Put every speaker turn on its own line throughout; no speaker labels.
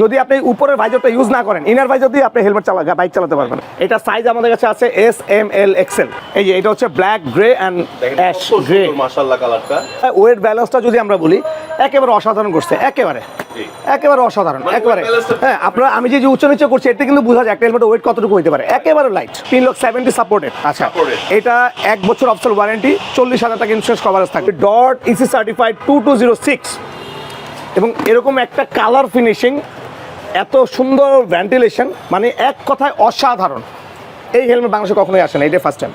যদি আপনি উপরের ভাইজারটা ইউজ না করেন ইনার ভাইজার দিয়ে আপনি হেলমেট চালা বাইক চালাতে পারবেন। এটা সাইজ আমাদের কাছে আছে এস এম এল এক্সেল এই যে এটা হচ্ছে black grey and ash grey
মাশাআল্লাহ কালারটা
ওয়েট ব্যালেন্সটা যদি আমরা বলি একেবারে অসাধারণ করছে একেবারে। একেবারে অসাধারণ
মানে
একেবারে। হ্যাঁ আপনারা আমি যে উচ্চ নিচে করছি এটা কিন্তু বোঝা যায় একটা হেলমেট ওয়েট কতটুকু হতে পারে। একেবারে লাইট তিন লক্ষ সেভেন্টি সাপোর্টেড আচ্ছা। এটা এক বছর অফসেল ওয়ারেন্টি চল্লিশ হাজার টাকা ইন্স্যুরেন্স কভারেজ থাকবে। Dot EC certified two two zero six এবং এরকম একটা কালার ফিনিশিং এত সুন্দর ভেন্টিলেশন মানে এক কথায় অসাধারণ। এই হেলমেট বাংলাদেশে কখনোই আসে না এটা ফার্স্ট টাইম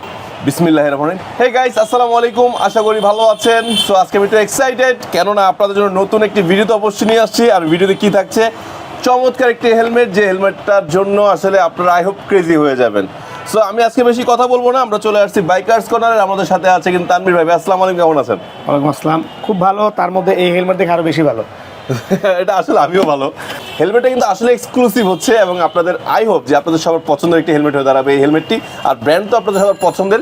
বিসমিল্লাহির রহমানির হে গাইস আসসালামু আলাইকুম আশা করি ভালো আছেন। সো আজকে আমি একটু এক্সাইটেড কেননা আপনাদের জন্য নতুন একটি ভিডিও তো অবশ্যই নিয়ে আসছি। আর ভিডিওতে কি থাকছে? চমৎকার একটি হেলমেট যে হেলমেটটার জন্য আসলে আপনারা আই হোপ ক্রেজি হয়ে যাবেন। সো আমি আজকে বেশি কথা বলব না আমরা চলে আসছি বাইকার্স কর্নারে আমাদের সাথে আছে কিন্তু তানভীর ভাই। ভাই, আসসালামু আলাইকুম কেমন আছেন?
ওয়ালাইকুম আসসালাম। খুব ভালো তার মধ্যে এই হেলমেট দেখে আরও বেশি ভালো।
এটা আসলে আমিও ভালো। হেলমেটটা কিন্তু আসলে এক্সক্লুসিভ হচ্ছে এবং আপনাদের আই হোপ যে আপনাদের সবার পছন্দের একটি হেলমেট হয়ে দাঁড়াবে এই হেলমেটটি আর ব্র্যান্ড তো আপনাদের সবার পছন্দের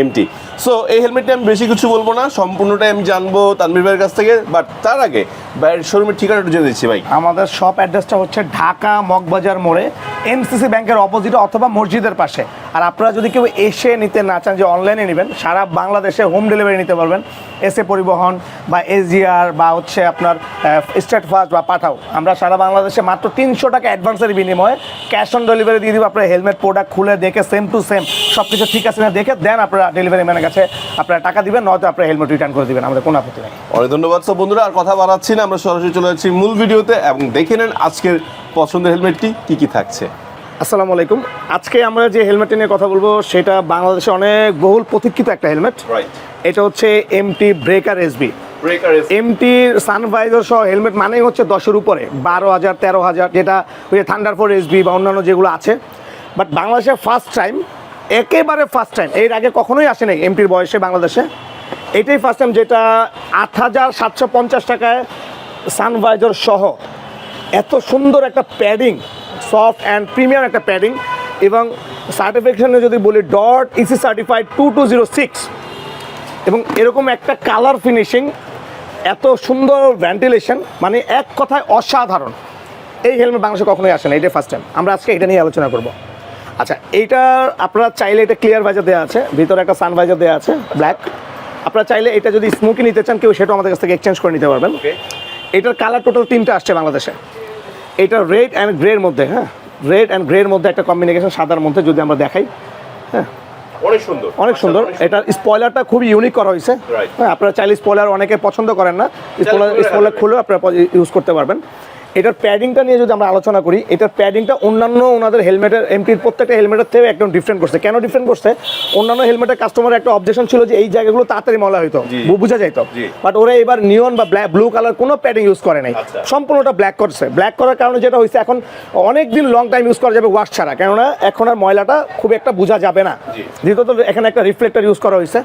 এমটি সো এই হেলমেটটি আমি বেশি কিছু বলব না, সম্পূর্ণটাই আমি জানব তানভীর ভাইয়ের কাছ থেকে। বাট তার আগে, ভাইয়ের শোরুমের ঠিকানাটা জেনে দিচ্ছি, ভাই।
আমাদের শপ অ্যাড্রেসটা হচ্ছে ঢাকা মগবাজার মোড়ে এনসিসি ব্যাংকের অপোজিটে অথবা মসজিদের পাশে। আর আপনারা যদি কেউ এসে নিতে না চান যে অনলাইনে নেবেন, সারা বাংলাদেশে হোম ডেলিভারি নিতে পারবেন। এসএ পরিবহন বা এসজিআর বা হচ্ছে আপনার স্টেট ফাস্ট বা পাঠাও। আমরা সারা বাংলাদেশে মাত্র তিনশো টাকা অ্যাডভান্সের বিনিময়ে ক্যাশ অন ডেলিভারি দিয়ে দিব আপনার হেলমেট, প্রোডাক্ট খুলে দেখে, সেম টু সেম সব কিছু ঠিক আছে না দেখে, দেন আপনারা ডেলিভারি ম্যানের কাছে আপনারা টাকা দিবেন, নয়তো আপনার হেলমেট রিটার্ন করে দিবেন, আমাদের কোনো আপত্তি নেই।
অনেক ধন্যবাদ। সব বন্ধুরা, আর কথা বাড়াচ্ছি না, আমরা সরাসরি চলে যাচ্ছি মূল ভিডিওতে, এবং দেখে নেন আজকের পছন্দের হেলমেটটি কী কী থাকছে।
আসসালামু আলাইকুম। আজকে আমরা যে হেলমেট নিয়ে কথা বলব সেটা বাংলাদেশে অনেক বহুল প্রতীক্ষিত একটা হেলমেট। এটা হচ্ছে MT breaker SB
breaker
MT sun visor সহ হেলমেট মানেই হচ্ছে দশের উপরে বারো হাজার তেরো হাজার যেটা ওই যে থান্ডার ফোর এসবি বা অন্যান্য যেগুলো আছে। বাট বাংলাদেশে ফার্স্ট টাইম একেবারে ফার্স্ট টাইম এর আগে কখনোই আসে নাই এমটির বয়সে বাংলাদেশে। এটাই ফার্স্ট টাইম যেটা আট হাজার সাতশো পঞ্চাশ টাকায় সানভাইজার সহ এত সুন্দর একটা প্যাডিং সফট অ্যান্ড প্রিমিয়াম একটা প্যাডিং এবং সার্টিফিকেশনে যদি বলি dot EC certified two two zero six এবং এরকম একটা কালার ফিনিশিং এত সুন্দর ভেন্টিলেশন মানে এক কথায় অসাধারণ। এই হেলমেট বাংলাদেশে কখনোই আসে না এটাই ফার্স্ট টাইম আমরা আজকে এটা নিয়ে আলোচনা করব। আচ্ছা এইটা আপনারা চাইলে এটা ক্লিয়ার ভাইজার দেওয়া আছে ভিতরে একটা সান ভাইজার দেওয়া আছে ব্ল্যাক আপনারা চাইলে এটা যদি স্মোকি নিতে চান কেউ সেটাও আমাদের কাছ থেকে এক্সচেঞ্জ করে নিতে পারবেন।
ওকে
এটার কালার টোটাল তিনটা আসছে বাংলাদেশে। এটা রেড অ্যান্ড গ্রের মধ্যে হ্যাঁ? রেড অ্যান্ড গ্রের মধ্যে একটা কম্বিনেশন সাদার মধ্যে যদি আমরা দেখাই হ্যাঁ?
অনেক সুন্দর।
অনেক সুন্দর। এটা স্পয়লারটা খুবই ইউনিক করা হয়েছে। হ্যাঁ আপনারা চাইলে স্পয়লার অনেকে পছন্দ করেন না। স্পয়লার স্পয়লার খুলেও আপনারা ইউজ করতে পারবেন। এটার প্যাডিংটা নিয়ে যদি আমরা আলোচনা করি এটার প্যাডিংটা অন্যান্য ওনাদের হেলমেটের এমটির প্রত্যেকটা হেলমেটের থেকে একদম ডিফারেন্ট করছে। কেন ডিফারেন্ট করছে? অন্যান্য হেলমেটের কাস্টমারের একটা অবজেকশন ছিল যে এই জায়গাগুলো তাড়াতাড়ি মলা হইতো। বোঝা যাইতো। বাট ওরা এবার নিয়ন বা ব্ল্যাক ব্লু কালার কোনো প্যাডিং ইউজ করে নাই।
আচ্ছা।
সম্পূর্ণটা ব্ল্যাক করছে। ব্ল্যাক করার কারণে যেটা হয়েছে এখন অনেক দিন লং টাইম ইউজ করা যাবে ওয়াশ ছাড়া। কেননা এখন আর ময়লাটা খুব একটা বোঝা যাবে না। দ্বিতীয়ত এখানে একটা রিফ্লেক্টার ইউজ করা হয়েছে।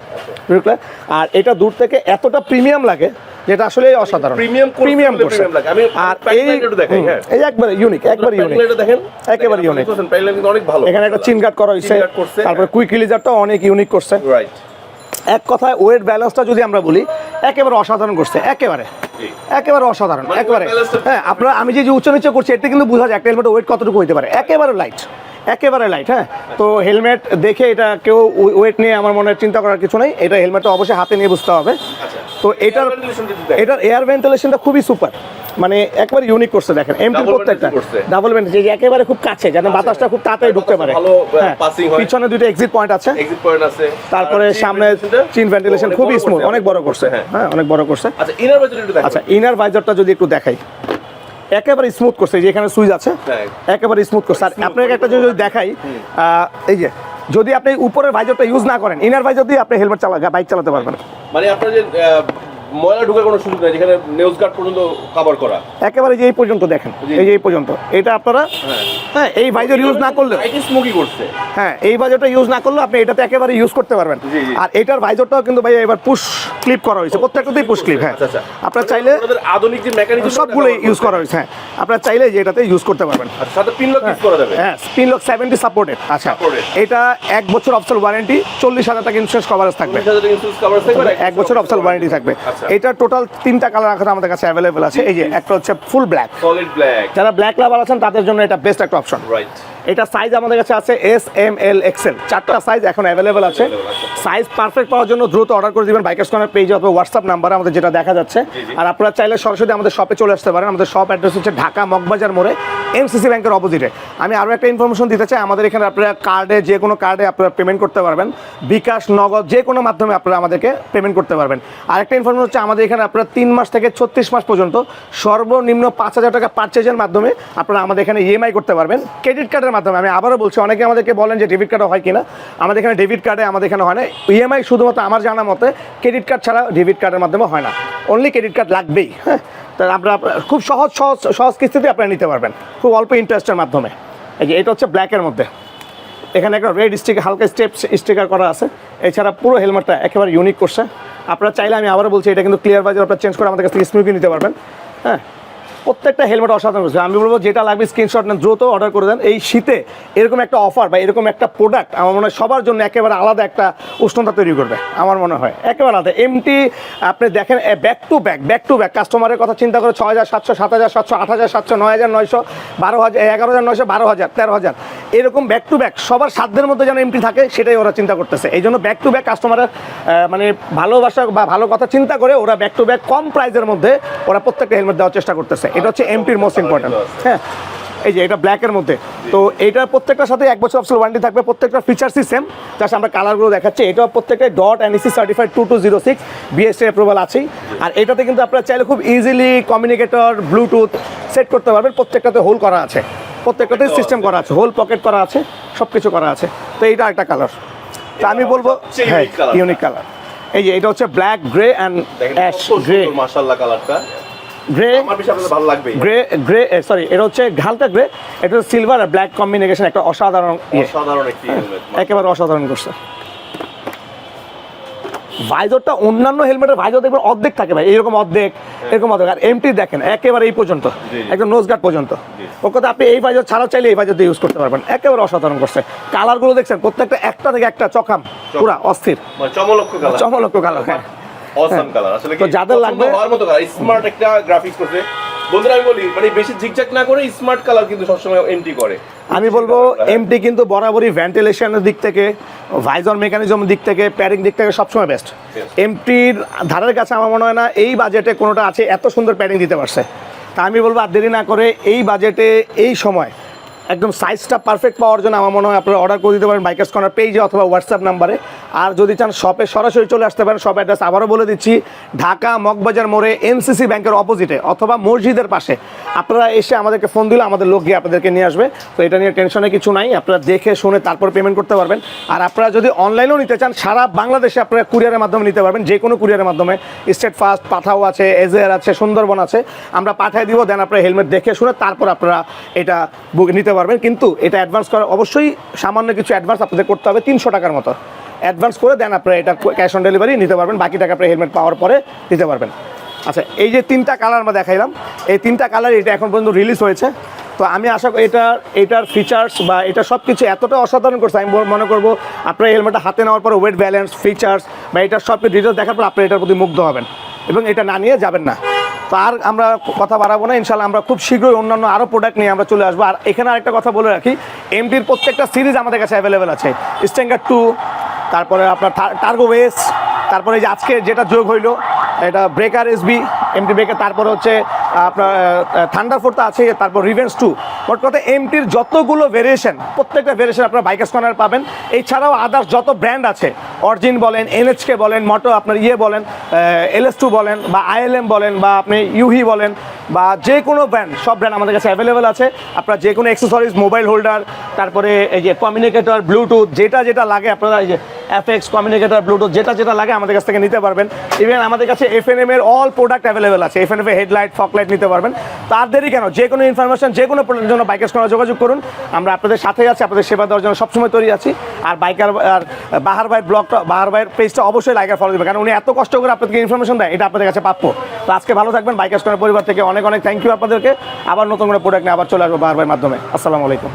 আর এটা দূর থেকে এতটা প্রিমিয়াম লাগে যেটা আসলে অসাধারণ। প্রিমিয়াম
প্রিমিয়াম
করছে।
লাগে।
আর এই
একটু দেখাই, হ্যাঁ।
এই একবারে ইউনিক একবারে ইউনিক
প্যাডলাইনটা দেখেন
একেবারে
দেখেন,
unique।
আপনি বলছেন, প্যাডলাইন কিন্তু অনেক ভালো।
এখানে একটা চিন গার্ড করা হয়েছে
Chin guard করছে,
তারপরে কুইক রিলিজারটা অনেক ইউনিক করছে।
রাইট
এক কথায় ওয়েট ব্যালেন্সটা যদি আমরা বলি একেবারে অসাধারণ করছে একেবারে। একেবারে অসাধারণ
মানে
একেবারে।
weight balance টা-
হ্যাঁ আপনারা আমি যে উচ্চ নিচে করছি এটা কিন্তু বোঝা যায় একটা হেলমেট ওয়েট কতটুকু হতে পারে। একেবারে লাইট একেবারে লাইট হ্যাঁ। তো হেলমেট দেখে এটা কেউ ওয়েট নিয়ে আমার মনে হয় চিন্তা করার কিছু নেই। এটা হেলমেটটা অবশ্যই হাতে নিয়ে বুঝতে হবে।
আচ্ছা।
তো এটার। এটার এয়ার ভেন্টিলেশনটা খুবই সুপার মানে একবার ইউনিক করছে দেখেন এমটি প্রত্যেকটা। ডাবল ভেন্টিলেশন যে একেবারে খুব কাছে যেন বাতাসটা খুব তাড়াতাড়ি ঢুকতে পারে। হ্যাঁ। পিছনে দুটো এক্সিট পয়েন্ট আছে।
এক্সিট পয়েন্ট আছে।
তারপরে সামনে চিন ভেন্টিলেশন খুবই স্মুথ অনেক বড় করছে।
হ্যাঁ।
হ্যাঁ অনেক বড় করছে।
আচ্ছা ইনার দেখেন।
আচ্ছা ইনার ভাইজারটা যদি একটু দেখাই। একেবারে স্মুথ করছে যে এখানে সুইচ আছে।
হ্যাঁ।
একেবারে স্মুথ করছে। আর আপনাকে একটা যদি দেখাই আহ, এই যে যদি আপনি উপরের ভাইজারটা ইউজ না করেন ইনার ভাইজার দিয়ে আপনি হেলমেট চালা বাইক চালাতে পারবেন।
মানে আপনার যে ময়লা ঢোকার কোনো সুযোগ নেই যেখানে নেউজ গার্ড পর্যন্ত কভার করা।
একেবারে যে এই পর্যন্ত দেখেন এই যে এই পর্যন্ত। এটা আপনারা
হ্যাঁ।
হ্যাঁ এই ভাইজার ইউজ না করলে
লাইট স্মোকি করছে।
হ্যাঁ এই ভাইজারটা ইউজ না করলে আপনি এটাতে একেবারে ইউজ করতে পারবেন।
জি, জি।
আর এটার ভাইজারটাও কিন্তু ভাই এবার পুশ ক্লিপ করা হয়েছে। প্রত্যেকটাতেই পুশ ক্লিপ হ্যাঁ।
আচ্ছা আচ্ছা
আপনার চাইলে
আধুনিক যে মেকানিজম
সবগুলো ইউজ করা হয়েছে হ্যাঁ। আপনার চাইলে যে এটাতে ইউজ করতে পারবেন।
সাথে পিন লক ইউজ করা যাবে।
হ্যাঁ স্পিন লক সেভেন্টি সাপোর্টেড আচ্ছা এটা এক বছর অফসেল ওয়ারেন্টি চল্লিশ হাজার টাকা ইন্স্যুরেন্স কভারেজ থাকবে।
19000 ইন্স্যুরেন্স কভার থাকবে
এক বছর অফসেল ওয়ারেন্টি থাকবে।
আচ্ছা।
এটা টোটাল তিনটা কালার এখন আমাদের কাছে অ্যাভেলেবেল আছে। এই যে একটা হচ্ছে ফুল ব্ল্যাক
সলিড ব্ল্যাক
যারা ব্ল্যাক লাভার আছেন তাদের জন্য এটা বেস্ট একটা অপশন
রাইট
এটা সাইজ আমাদের কাছে আছে এস এম এল এক্সেল চারটা সাইজ এখন অ্যাভেলেবেল আছে। সাইজ পারফেক্ট পাওয়ার জন্য দ্রুত অর্ডার করে দিবেন। বাইকার্স কর্নার পেজ অথবা হোয়াটসঅ্যাপ নাম্বার আমাদের যেটা দেখা যাচ্ছে। আর আপনারা চাইলে সরাসরি আমাদের শপে চলে আসতে পারেন। আমাদের শপ অ্যাড্রেস হচ্ছে ঢাকা মগবাজার মোড়ে এমসিসি ব্যাংকের অপোজিটে আমি আরও একটা ইনফরমেশন দিতে চাই। আমাদের এখানে আপনারা কার্ডে যে কোনো কার্ডে আপনারা পেমেন্ট করতে পারবেন। বিকাশ নগদ যে কোনো মাধ্যমে আপনারা আমাদেরকে পেমেন্ট করতে পারবেন। আরেকটা ইনফরমেশন হচ্ছে আমাদের এখানে আপনারা তিন মাস থেকে ছত্রিশ মাস পর্যন্ত সর্বনিম্ন পাঁচ হাজার টাকা পারচেজের মাধ্যমে আপনারা আমাদের এখানে ইএমআই করতে পারবেন। ক্রেডিট কার্ডের মাধ্যমে। আমি আবারও বলছি, অনেকে আমাদেরকে বলেন যে ডেবিট কার্ডে হয় কিনা। আমাদের এখানে ডেবিট কার্ডে আমাদের এখানে হয় না। ইএমআই শুধুমাত্র আমার জানা মতে ক্রেডিট কার্ড ছাড়া ডেবিট কার্ডের মাধ্যমে হয় না। অনলি ক্রেডিট কার্ড লাগবেই। হ্যাঁ? তা আমরা খুব সহজ সহজ সহজ কিস্তিতে আপনারা নিতে পারবেন। খুব অল্প ইন্টারেস্টের মাধ্যমে। এই যে, এটা হচ্ছে ব্ল্যাকের মধ্যে। এখানে একটা রেড স্টিকার হালকা স্টেপ স্টিকার করা আছে। এছাড়া পুরো হেলমেটটা একেবারে ইউনিক করছে। আপনারা চাইলে আমি আবারও বলছি, এটা কিন্তু ক্লিয়ার বাজার আপনারা চেঞ্জ করে আমাদের কাছ থেকে স্মুকি নিতে পারবেন। হ্যাঁ? প্রত্যেকটা হেলমেট অসাধারণ রয়েছে। আমি বলব যেটা লাগবে স্ক্রিনশট নেন, দ্রুত অর্ডার করে দেন। এই শীতে এরকম একটা অফার বা এরকম একটা প্রোডাক্ট আমার মনে হয় সবার জন্য একেবারে আলাদা একটা উষ্ণতা তৈরি করবে, আমার মনে হয়। একেবারে আলাদা। এমটি আপনি দেখেন back to back back to back কাস্টমারের কথা চিন্তা করে ছয় হাজার সাতশো, সাত হাজার সাতশো, আট হাজার সাতশো, নয় হাজার নয়শো, বারো হাজার, এগারো হাজার নয়শো, বারো হাজার, তেরো হাজার। এরকম ব্যাক টু ব্যাক সবার সাধ্যের মধ্যে যেন এমটি থাকে সেটাই ওরা চিন্তা করতেছে। এই জন্য ব্যাক টু ব্যাক কাস্টমারের মানে ভালোবাসা বা ভালো কথা চিন্তা করে ওরা ব্যাক টু ব্যাক কম প্রাইসের মধ্যে ওরা প্রত্যেকটা হেলমেট দেওয়ার চেষ্টা করতেছে। এটা হচ্ছে এমপির মোস্ট ইম্পর্টেন্ট হ্যাঁ এই যে এটা ব্ল্যাকের মধ্যে। তো এটা প্রত্যেকটার সাথে এক বছর অফসেল ওয়ারেন্টি থাকবে প্রত্যেকটা ফিচার্সই সেম জাস্ট আমরা কালারগুলো দেখাচ্ছি। এটাও প্রত্যেকটা dot NEC certified two two zero six BST approval আছেই। আর এটাতে কিন্তু আপনারা চাইলে খুব ইজিলি কমিউনিকেটর ব্লুটুথ সেট করতে পারবেন প্রত্যেকটাতে হোল করা আছে। প্রত্যেকটাতে সিস্টেম করা আছে। হোল পকেট করা আছে সব কিছু করা আছে। তো এইটা একটা কালার তা আমি বলব হ্যাঁ ইউনিক কালার এই যে এটা হচ্ছে black grey and ash grey
মাশাআল্লাহ কালারটা
গ্রে
ভালো লাগবে।
গ্রে গ্রে সরি এটা হচ্ছে হালকা গ্রে এটা হচ্ছে সিলভার আর ব্ল্যাক কম্বিনেশন একটা অসাধারণ ইয়ে।
অসাধারণ একটি
একেবারে অসাধারণ করছে। ভাইজরটা অন্যান্য হেলমেটের ভাইজর দেখবেন অর্ধেক থাকে ভাই এরকম অর্ধেক এরকম অর্ধেক। আর এমটি দেখেন একেবারে এই পর্যন্ত। একদম নোজ গার্ড পর্যন্ত। ওর কথা আপনি এই ভাইজর ছাড়াও চাইলে এই ভাইজর দিয়ে ইউজ করতে পারবেন। একেবারে অসাধারণ করছে। কালারগুলো দেখছেন প্রত্যেকটা একটা থেকে একটা চকাম পুরা অস্থির।
মানে চমলক্ষ কালার
চমলক্ষ কালার হ্যাঁ।
অসাম কালার আসলে
যাদের লাগবে-
স্মার্ট একটা গ্রাফিক্স করছে। বন্ধুরা আমি বলি মানে বেশি ঝিকঝাক না করে স্মার্ট কালার কিন্তু সবসময় এন্ট্রি করে।
আমি বলব এমটি কিন্তু বরাবরই ভেন্টিলেশনের দিক থেকে ভাইজর মেকানিজম দিক থেকে প্যারিং দিক থেকে সবসময় বেস্ট এমটির ধারের কাছে আমার মনে হয় না এই বাজেটে কোনোটা আছে এত সুন্দর প্যারিং দিতে পারছে। তা আমি বলব আর দেরি না করে এই বাজেটে এই সময় একদম সাইজটা পারফেক্ট পাওয়ার জন্য আমার মনে হয় আপনারা অর্ডার করে দিতে পারেন বাইকার্স কর্নার পেজে অথবা হোয়াটসঅ্যাপ নাম্বারে আর যদি চান শপে সরাসরি চলে আসতে পারেন শপ অ্যাড্রেস আবারও বলে দিচ্ছি, ঢাকা মগবাজার মোড়ে এনসিসি ব্যাংকের অপোজিটে অথবা মসজিদের পাশে। আপনারা এসে আমাদেরকে ফোন দিলে আমাদের লোক গিয়ে আপনাদেরকে নিয়ে আসবে। তো এটা নিয়ে টেনশনে কিছু নাই, আপনারা দেখে শুনে তারপর পেমেন্ট করতে পারবেন। আর আপনারা যদি অনলাইনেও নিতে চান, সারা বাংলাদেশে আপনারা কুরিয়ারের মাধ্যমে নিতে পারবেন, যে কোনো কুরিয়ারের মাধ্যমে। স্টেট ফাস্ট পাঠাও আছে এজেয়ার আছে সুন্দরবন আছে। আমরা পাঠিয়ে দিব দেন আপনারা হেলমেট দেখে শুনে তারপর আপনারা এটা বুক নিতে পারবেন। কিন্তু এটা অ্যাডভান্স করা অবশ্যই সামান্য কিছু অ্যাডভান্স আপনাদের করতে হবে, তিনশো টাকার মতো। অ্যাডভান্স করে দেন আপনারা এটা ক্যাশ অন ডেলিভারি নিতে পারবেন। বাকি টাকা আপনারা হেলমেট পাওয়ার পরে দিতে পারবেন। আচ্ছা এই যে তিনটা কালার আমরা দেখাইলাম, এই তিনটা কালার এটা এখন পর্যন্ত রিলিজ হয়েছে। তো আমি আশা করি এটা, এটার ফিচার্স বা এটা সব কিছু এতটা অসাধারণ করছে, আমি মনে করব আপনার হেলমেটটা হাতে নেওয়ার পর ওয়েট ব্যালেন্স ফিচার্স বা এটার সব ডিটেলস দেখার পর আপনি এটার প্রতি মুগ্ধ হবেন এবং এটা না নিয়ে যাবেন না। তো আর আমরা কথা বাড়াবো না ইনশাল্লাহ আমরা খুব শীঘ্রই অন্যান্য আরও প্রোডাক্ট নিয়ে আমরা চলে আসব। আর এখানে আরেকটা কথা বলে রাখি এমটির প্রত্যেকটা সিরিজ আমাদের কাছে অ্যাভেলেবেল আছে। স্ট্যাঙ্গার টু তারপরে আপনার টার্গো ওয়েস তারপরে যে আজকে যেটা যোগ হইল, এটা ব্রেকার এসবি এমটি ব্রেকার তারপরে হচ্ছে আপনার থান্ডার ফোর তো আছে তারপর রিভেন্স টু মোট কথা এমটির যতগুলো ভেরিয়েশন প্রত্যেকটা ভেরিয়েশন আপনার বাইকার্স কর্নার পাবেন। এছাড়াও আদার্স যত ব্র্যান্ড আছে অরিজিন বলেন এনএচকে বলেন, মটো আপনার ইয়ে বলেন এলএস টু বলেন, বা আইএলএম বলেন, বা আপনি ইউহি বলেন, বা যে কোনো ব্র্যান্ড সব ব্র্যান্ড আমাদের কাছে অ্যাভেলেবেল আছে। আপনার যে কোনো অ্যাক্সেসরিজ মোবাইল হোল্ডার তারপরে এই যে কমিউনিকেটর ব্লুটুথ যেটা যেটা লাগে আপনারা এই যে এফএক্স কমিউনিকেটর ব্লুটুথ যেটা যেটা লাগে আমাদের কাছ থেকে নিতে পারবেন। ইভেন আমাদের কাছে এফ এন এম এর অল প্রোডাক্ট অ্যাভেলেবেল আছে। F N M headlight fog light নিতে পারবেন। তার দেরি কেন? যে কোনো ইনফরমেশন যে কোনো জন্য বাইকের সঙ্গে যোগাযোগ করুন। আমরা আপনাদের সাথে আছি, আপনাদের সেবা দেওয়ার জন্য সবসময় তৈরি আছি। আর বাইকার আর বাহার ভাইয়ের ব্লগটা বাহার ভাইয়ের পেজটা অবশ্যই লাইকার ফলো দেবে কারণ উনি এত কষ্ট করে আপনাদেরকে ইনফরমেশন দেয়, এটা আপনাদের কাছে প্রাপ্য। তো আজকে ভালো থাকবেন বাইকার পরিবার থেকে অনেক অনেক থ্যাংক ইউ আপনাদেরকে। আবার নতুন করে প্রোডাক্ট নিয়ে আবার চলে আসব বাহার ভাইয়ের মাধ্যমে। আসসালামু আলাইকুম।